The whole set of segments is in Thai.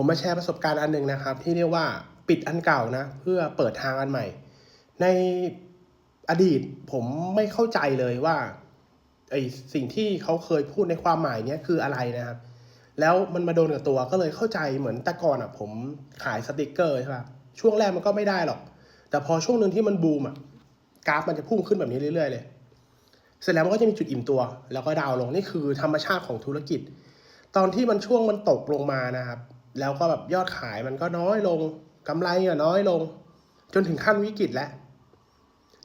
ผมมาแชร์ประสบการณ์อันหนึ่งนะครับ ที่เรียกว่าปิดอันเก่านะ เพื่อเปิดทางอันใหม่ ในอดีตผมไม่เข้าใจเลยว่าไอสิ่งที่เขาเคยพูดในความหมายเนี้ยคืออะไรนะครับ แล้วมันมาโดนกับตัวก็เลยเข้าใจเหมือนแต่ก่อนอะ ผมขายสติกเกอร์ใช่ป่ะช่วงแรกมันก็ไม่ได้หรอก แต่พอช่วงหนึ่งที่มันบูมอะกราฟมันจะพุ่งขึ้นแบบนี้เรื่อยๆเลย เสร็จแล้วมันก็จะมีจุดอิ่มตัว แล้วก็ดาวน์ลงนี่คือธรรมชาติของธุรกิจ ตอนที่มันช่วงมันตกลงมานะครับ แล้วก็แบบยอดขายมันก็น้อยลงกำไรก็น้อยลง จนถึงขั้นวิกฤตแล้ว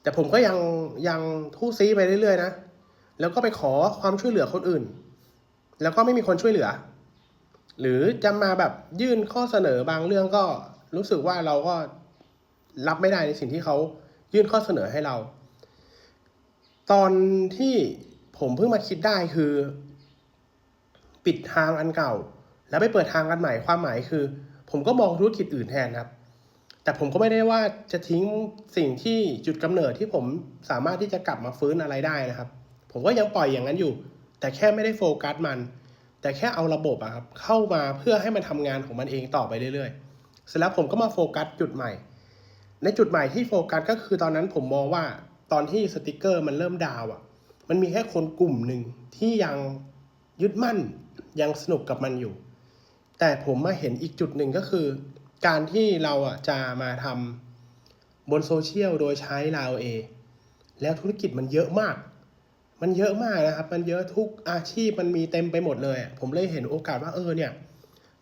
แต่ผมก็ยังยังทู่ซีไปเรื่อยๆนะ แล้วก็ไปขอความช่วยเหลือคนอื่น แล้วก็ไม่มีคนช่วยเหลือ หรือจะมาแบบยื่นข้อเสนอบางเรื่องก็รู้สึกว่าเราก็รับไม่ได้ในสิ่งที่เขายื่นข้อเสนอให้เรา ตอนที่ผมเพิ่งมาคิดได้คือ ปิดทางอันเก่า แล้วไปเปิดทางอันใหม่ความหมายคือ ผมก็มองธุรกิจอื่นแทนครับ แต่ผมก็ไม่ได้ว่าจะทิ้งสิ่งที่จุดกำเนิดที่ผมสามารถที่จะกลับมาฟื้นอะไรได้นะครับ ผมก็ยังปล่อยอย่างนั้นอยู่ แต่แค่ไม่ได้โฟกัสมัน แต่แค่เอาระบบอะครับเข้ามาเพื่อให้มันทำงานของมันเองต่อไปเรื่อยๆ เสร็จแล้วผมก็มาโฟกัสจุดใหม่ ในจุดใหม่ที่โฟกัสก็คือตอนนั้นผมมองว่าตอนที่สติกเกอร์มันเริ่มดาวอะมันมีแค่คนกลุ่มหนึ่งที่ยังยึดมั่นยังสนุกกับมันอยู่ แต่ผมมาเห็นอีกจุดหนึ่งก็คือ การที่เราอะจะมาทำบนโซเชียลโดยใช้ลาวเอแล้วธุรกิจมันเยอะมาก มันเยอะมากนะครับ มันเยอะทุกอาชีพมันมีเต็มไปหมดเลย ผมเลยเห็นโอกาสว่าเออเนี่ย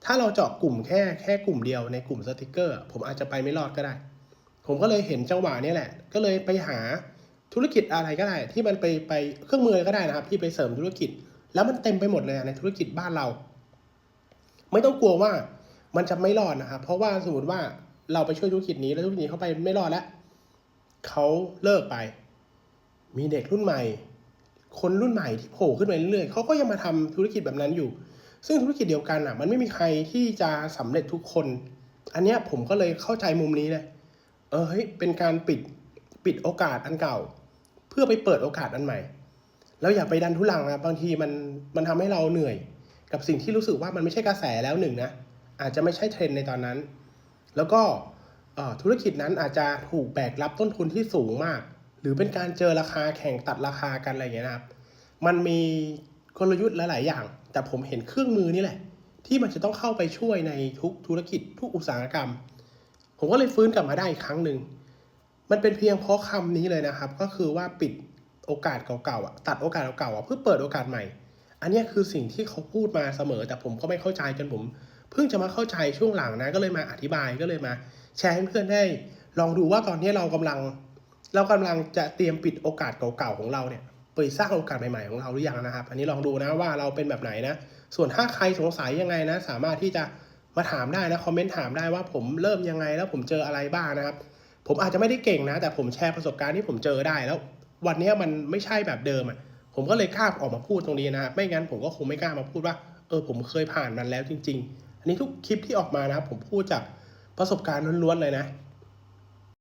ถ้าเราเจาะกลุ่มแค่แค่กลุ่มเดียวในกลุ่มสติกเกอร์ ผมอาจจะไปไม่รอดก็ได้ ผมก็เลยเห็นจังหวะนี้แหละ ก็เลยไปหาธุรกิจอะไรก็ได้ ที่มันไปไปเครื่องมือก็ได้นะครับ ที่ไปเสริมธุรกิจ แล้วมันเต็มไปหมดเลยในธุรกิจบ้านเรา ไม่ต้องกลัวว่ามันจะไม่รอดนะครับ เพราะว่าสมมติว่าเราไปช่วยธุรกิจนี้แล้วธุรกิจนี้เขาไปไม่รอดแล้วเขาเลิกไป มีเด็กรุ่นใหม่ คนรุ่นใหม่ที่โผล่ขึ้นมาเรื่อยๆเขาก็ยังมาทำธุรกิจแบบนั้นอยู่ ซึ่งธุรกิจเดียวกันอะ มันไม่มีใครที่จะสำเร็จทุกคน อันเนี้ยผมก็เลยเข้าใจมุมนี้เลยเออเฮ้ยเป็นการปิดปิดโอกาสอันเก่า เพื่อไปเปิดโอกาสอันใหม่ แล้วอย่าไปดันทุลังนะบางทีมันมันทำให้เราเหนื่อย กับสิ่งที่รู้สึกว่ามันไม่ใช่กระแสแล้วหนึ่งนะอาจจะไม่ใช่เทรนในตอนนั้น แล้วก็ธุรกิจนั้นอาจจะถูกแบกรับต้นทุนที่สูงมาก หรือเป็นการเจอราคาแข่งตัดราคากันอะไรอย่างเงี้ยนะครับ มันมีกลยุทธ์หลาย ๆ อย่าง แต่ผมเห็นเครื่องมือนี่แหละ ที่มันจะต้องเข้าไปช่วยในทุกธุรกิจทุกอุตสาหกรรม ผมก็เลยฟื้นกลับมาได้อีกครั้งหนึ่งมันเป็นเพียงเพราะคำนี้เลยนะครับ ก็คือว่าปิดโอกาสเก่าๆตัดโอกาสเก่าๆเพื่อเปิดโอกาสใหม่ อันนี้คือสิ่งที่เขาพูดมาเสมอ แต่ผมก็ไม่เข้าใจจนผม เพิ่งจะมาเข้าใจช่วงหลังนะ ก็เลยมาอธิบายก็เลยมาแชร์ให้เพื่อนได้ ลองดูว่าตอนนี้เรากำลัง เรากำลังจะเตรียมปิดโอกาสเก่าๆของเราเนี่ยเปิดสร้างโอกาสใหม่ๆของเราหรือยังนะครับ อันนี้ลองดูนะว่าเราเป็นแบบไหนนะ ส่วนถ้าใครสงสัยยังไงนะ สามารถที่จะมาถามได้นะคอมเมนต์ถามได้ว่าผมเริ่มยังไงแล้วผมเจออะไรบ้างนะครับ ผมอาจจะไม่ได้เก่งนะ แต่ผมแชร์ประสบการณ์ที่ผมเจอได้แล้ว วันนี้มันไม่ใช่แบบเดิมอะ ผมก็เลยกล้าออกมาพูดตรงนี้นะไม่งั้นผมก็คงไม่กล้ามาพูดว่า เออผมเคยผ่านมันแล้วจริง ๆ อันนี้ทุกคลิปที่ออกมานะครับผมพูดจากประสบการณ์ล้วนๆเลยนะ